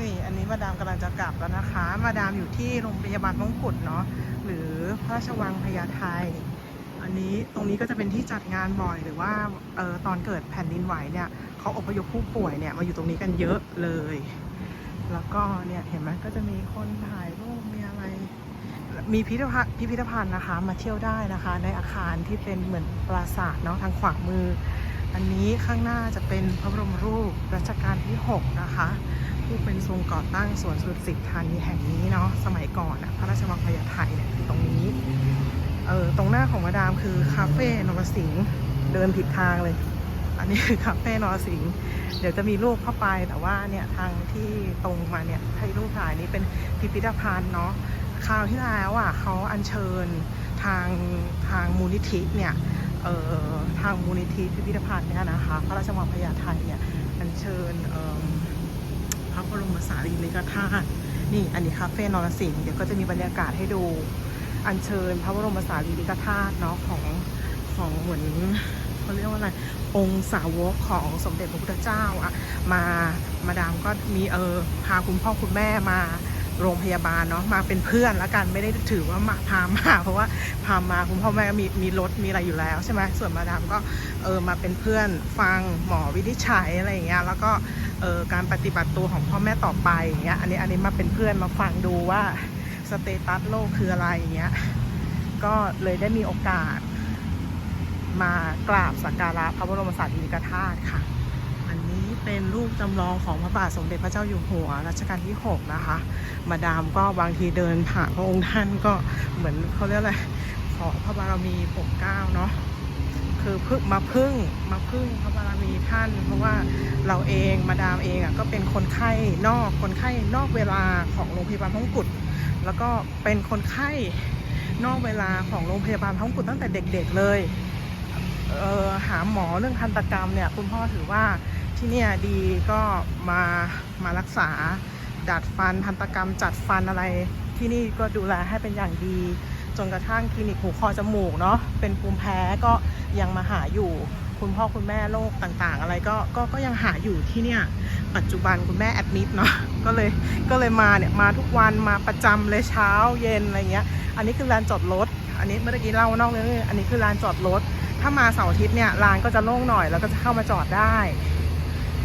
นี่อันนี้มาดามกำลังจะกลับแล้วนะคะ มาดามอยู่ที่โรงพยาบาลมงกุฎเนาะหรือพระราชวังพญาไทอันนี้ตรงนี้ก็จะเป็นที่จัดงานบ่อยหรือว่าเออตอนเกิดแผ่นดินไหวเนี่ยเขาอพยพผู้ป่วยเนี่ยมาอยู่ตรงนี้กันเยอะเลย แล้วก็เนี่ยเห็นไหมก็จะมีคนถ่ายรูปมีอะไร มีพิพิธภัณฑ์พิพิธภัณฑ์นะคะ มาเที่ยวได้นะคะ ในอาคารที่เป็นเหมือนปราสาทเนาะทางขวามือ อันนี้ข้างหน้าจะเป็นพระบรมรูปรัชกาลที่ 6 นะคะ ผู้เป็นทรงก่อตั้งสวนสุสิทธานีแห่งนี้เนาะสมัยก่อนอะพระราชวังพญาไทเนี่ยคือตรงนี้เออตรงหน้าของมาดามคือคาเฟ่นรสิงห์เดินผิดทางเลย อันนี้คือคาเฟ่นรสิงห์เดี๋ยวจะมีรูปเข้าไปแต่ว่าเนี่ยทางที่ตรงมาเนี่ยให้รูปถ่ายนี้เป็นพิพิธภัณฑ์เนาะคราวที่แล้วอะเขาอัญเชิญทางทางมูลนิธิเนี่ย ทางมูลนิธิพิพิธภัณฑ์เนี่ยนะคะ พระราชวังพญาไทเนี่ยอัญเชิญพระบรมสารีริกธาตุนี่อันนี้คาเฟ่นรสิงห์เดี๋ยวก็จะมีบรรยากาศให้ดูอัญเชิญ พระบรมสารีริกธาตุเนาะของของเหมือนเขาเรียกว่าอะไรองค์สาวกของสมเด็จพระพุทธเจ้าอะมามาดามก็มีเออพาคุณพ่อคุณแม่มา โรงพยาบาลเนาะมาเป็นเพื่อนแล้วกันไม่ได้ถือว่ามาพามาเพราะว่าพามาคุณพ่อแม่มีมีรถมีอะไรอยู่แล้วใช่ไหมส่วนมาดามก็เออมาเป็นเพื่อนฟังหมอวินิจฉัยอะไรอย่างเงี้ยแล้วก็เออการปฏิบัติตัวของพ่อแม่ต่อไปอย่างเงี้ยอันนี้อันนี้มาเป็นเพื่อนมาฟังดูว่าสเตตัสโลกคืออะไรอย่างเงี้ยก็เลยได้มีโอกาสมากราบสักการะพระบรมสารีริกธาตุค่ะ เป็นรูปจำลองของพระบาทสมเด็จพระเจ้าอยู่หัวรัชกาลที่ 6 นะคะ มาดามก็บางทีเดินผ่านพระองค์ท่านก็เหมือนเขาเรียกอะไรขอพระบารมีปกเก้าเนาะคือพึ่งมาพึ่งมาพึ่งพระบารมีท่าน เพราะว่าเราเองมาดามเองอะก็เป็นคนไข้นอกคนไข้นอกเวลาของโรงพยาบาลพระมงกุฎแล้วก็เป็นคนไข้นอกเวลาของโรงพยาบาลพระมงกุฎตั้งแต่เด็กๆเลยเออหาหมอเรื่องทันตกรรมเนี่ยคุณพ่อถือว่า ที่เนี่ยดีก็มามารักษาดัดฟันทันตกรรมจัดฟันอะไรที่นี่ก็ดูแลให้เป็นอย่างดี จนกระทั่งคลินิกหูคอจมูกเนาะเป็นภูมิแพ้ก็ยังมาหาอยู่ คุณพ่อคุณแม่โรคต่างๆ อะไรก็ก็ก็ยังหาอยู่ที่เนี่ยปัจจุบันคุณแม่แอดมิดเนาะก็เลยก็เลยมาเนี่ยมาทุกวันมาประจำเลยเช้าเย็นอะไรเงี้ย อันนี้คือลานจอดรถ อันนี้เมื่อกี้เล่านอกเรื่องอันนี้คือลานจอดรถ ถ้ามาเสาร์อาทิตย์เนี่ยลานก็จะโล่งหน่อยแล้วก็จะเข้ามาจอดได้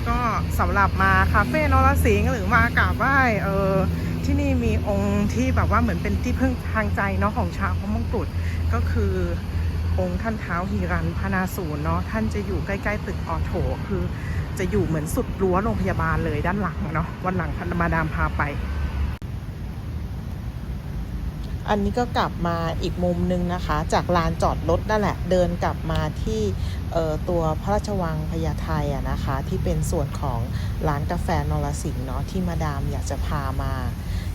ก็สำหรับมาคาเฟ่นรสิงห์หรือมากราบไหว้เออที่นี่มีองค์ที่แบบว่าเหมือนเป็นที่พึ่งทางใจเนาะของชาวพมงกุฎก็คือองค์ท่านเท้าฮีรันพนาศูนย์เนาะท่านจะอยู่ใกล้ๆตึกออโถคือจะอยู่เหมือนสุดรั้วโรงพยาบาลเลยด้านหลังเนาะวันหลังมาดามพาไป อันนี้ก็กลับมาอีกมุมนึงนะคะ จากลานจอดรถนั่นแหละ เดินกลับมาที่ตัวพระราชวังพญาไทอะนะคะ ที่เป็นส่วนของร้านกาแฟนรสิงห์เนาะที่มาดามอยากจะพามา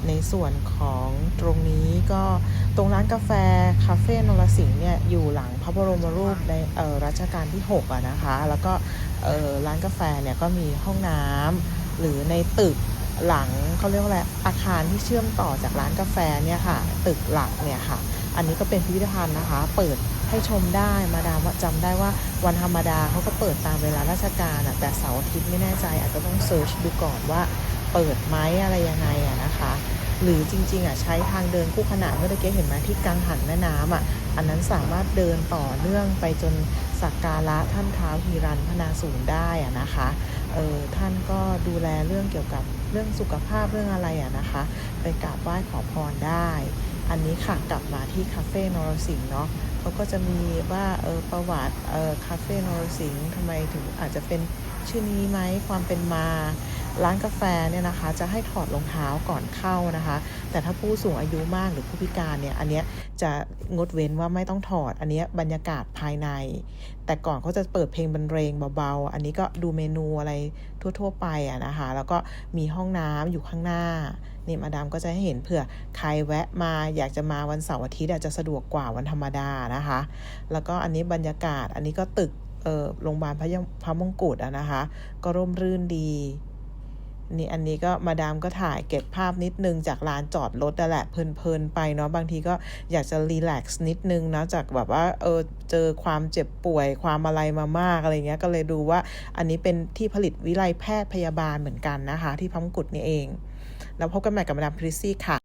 ในส่วนของตรงนี้ก็ตรงร้านกาแฟคาเฟ่นรสิงห์เนี่ยอยู่หลังพระบรมรูปในรัชกาลที่6อะนะคะ แล้วก็ร้านกาแฟเนี่ยก็มีห้องน้ำหรือในตึก หลังเขาเรียกว่าอะไรอาคารที่เชื่อมต่อจากร้านกาแฟเนี่ยค่ะ ตึกหลักเนี่ยค่ะ อันนี้ก็เป็นพิพิธภัณฑ์นะคะ เปิดให้ชมได้มาดามจำได้ว่าวันธรรมดาเขาก็เปิดตามเวลาราชการอะแต่เสาร์อาทิตย์ไม่แน่ใจอาจจะต้องเซิร์ชดูก่อนว่าเปิดไหมอะไรยังไงอะนะ หรือจริงๆอะใช้ทางเดินคู่ขนานเมื่อกี้เห็นไหมที่กังหันแม่น้ำอะอันนั้นสามารถเดินต่อเนื่องไปจนสักการะท่านเท้าฮีรันพนาศูนได้อะนะคะเออท่านก็ดูแลเรื่องเกี่ยวกับเรื่องสุขภาพเรื่องอะไรอะนะคะ ไปกราบไหว้ขอพรได้ อันนี้ค่ะกลับมาที่คาเฟ่นรสิงห์เนาะเขาก็จะมีว่าเออประวัติเออคาเฟ่นรสิงห์ทำไมถึงอาจจะเป็นชื่อนี้ไหมความเป็นมา ร้านกาแฟเนี่ยนะคะจะให้ถอดรองเท้าก่อนเข้านะคะ แต่ถ้าผู้สูงอายุมากหรือผู้พิการเนี่ยอันเนี้ยจะงดเว้นว่าไม่ต้องถอด อันเนี้ยบรรยากาศภายใน แต่ก่อนเขาจะเปิดเพลงบรรเลงเบาๆ อันนี้ก็ดูเมนูอะไรทั่ว ๆ ไปอะนะคะ แล้วก็มีห้องน้ำอยู่ข้างหน้านี่มาดามก็จะให้เห็นเผื่อใครแวะมาอยากจะมาวันเสาร์อาทิตย์อาจจะสะดวกกว่าวันธรรมดานะคะ แล้วก็อันนี้บรรยากาศอันนี้ก็ตึกโรงพยาบาลพระมงกุฎอะนะคะ ก็ร่มรื่นดี นี่อันนี้ก็มาดามก็ถ่ายเก็บภาพนิดนึงจากลานจอดรถนั่นแหละเพลินๆไปเนาะบางทีก็อยากจะรีแลกซ์นิดนึงเนาะจากแบบว่าเออเจอความเจ็บป่วยความอะไรมามากอะไรเงี้ยก็เลยดูว่าอันนี้เป็นที่ผลิตวิไลแพทย์พยาบาลเหมือนกันนะคะ ที่พัมกุดนี่เอง แล้วพบกันใหม่กับมาดามคริสซี่ค่ะ